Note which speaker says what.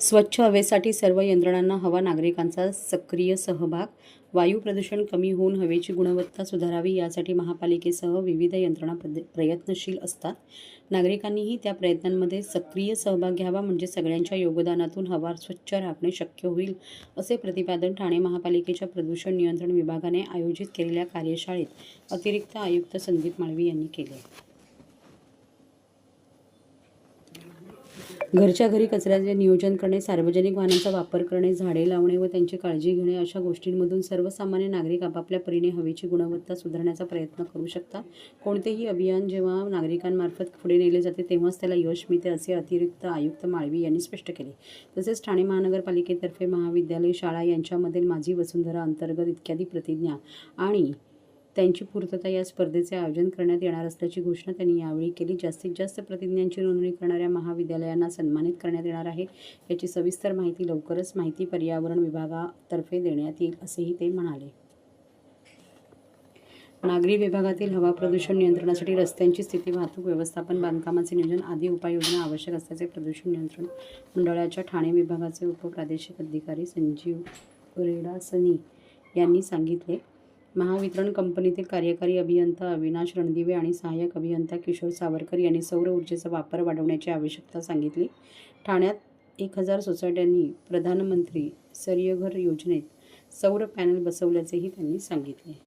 Speaker 1: स्वच्छ हवेसाठी सर्व यंत्रणांना हवा नागरिकांचा सक्रिय सहभाग वायू प्रदूषण कमी होऊन हवेची गुणवत्ता सुधारावी यासाठी महापालिकेसह विविध यंत्रणा प्रद प्रयत्नशील असतात. नागरिकांनीही त्या प्रयत्नांमध्ये सक्रिय सहभाग घ्यावा म्हणजे सगळ्यांच्या योगदानातून हवा स्वच्छ राखणे शक्य होईल असे प्रतिपादन ठाणे महापालिकेच्या प्रदूषण नियंत्रण विभागाने आयोजित केलेल्या कार्यशाळेत अतिरिक्त आयुक्त संदीप माळवी यांनी केले. घरच्या घरी कचऱ्याचे नियोजन करणे सार्वजनिक वाहनांचा वापर करणे झाडे लावणे व त्यांची काळजी घेणे अशा गोष्टींमधून सर्वसामान्य नागरिक आपापल्या परीने हवेची गुणवत्ता सुधारण्याचा प्रयत्न करू शकतात. कोणतेही अभियान जेव्हा नागरिकांमार्फत पुढे नेले जाते तेव्हाच त्याला यश मिळते असे अतिरिक्त आयुक्त माळवी यांनी स्पष्ट केले. तसेच ठाणे महानगरपालिकेतर्फे महाविद्यालय शाळा यांच्यामधील माझी वसुंधरा अंतर्गत इत्यादी प्रतिज्ञा आणि त्यांची पूर्तता या स्पर्धेचे आयोजन करण्यात येणार असल्याची घोषणा त्यांनी यावेळी केली. जास्तीत जास्त प्रतिज्ञांची नोंदणी करणाऱ्या महाविद्यालयांना सन्मानित करण्यात येणार आहे. याची सविस्तर माहिती लवकरच माहिती पर्यावरण विभागातर्फे देण्यात येईल असेही ते म्हणाले. नागरी विभागातील हवा प्रदूषण नियंत्रणासाठी रस्त्यांची स्थिती वाहतूक व्यवस्थापन बांधकामाचे नियोजन आदी उपाययोजना आवश्यक असल्याचे प्रदूषण नियंत्रण मंडळाच्या ठाणे विभागाचे उपप्रादेशिक अधिकारी संजीव रेडासनी यांनी सांगितले. महावितरण कंपनीतील कार्यकारी अभियंता अविनाश रणदिवे आणि सहाय्यक अभियंता किशोर सावरकर यांनी सौर ऊर्जेचा वापर वाढवण्याची आवश्यकता सांगितली. ठाण्यात एक हजार सोसायट्यांनी प्रधानमंत्री सर्यघर योजनेत सौर पॅनल बसवल्याचेही त्यांनी सांगितले.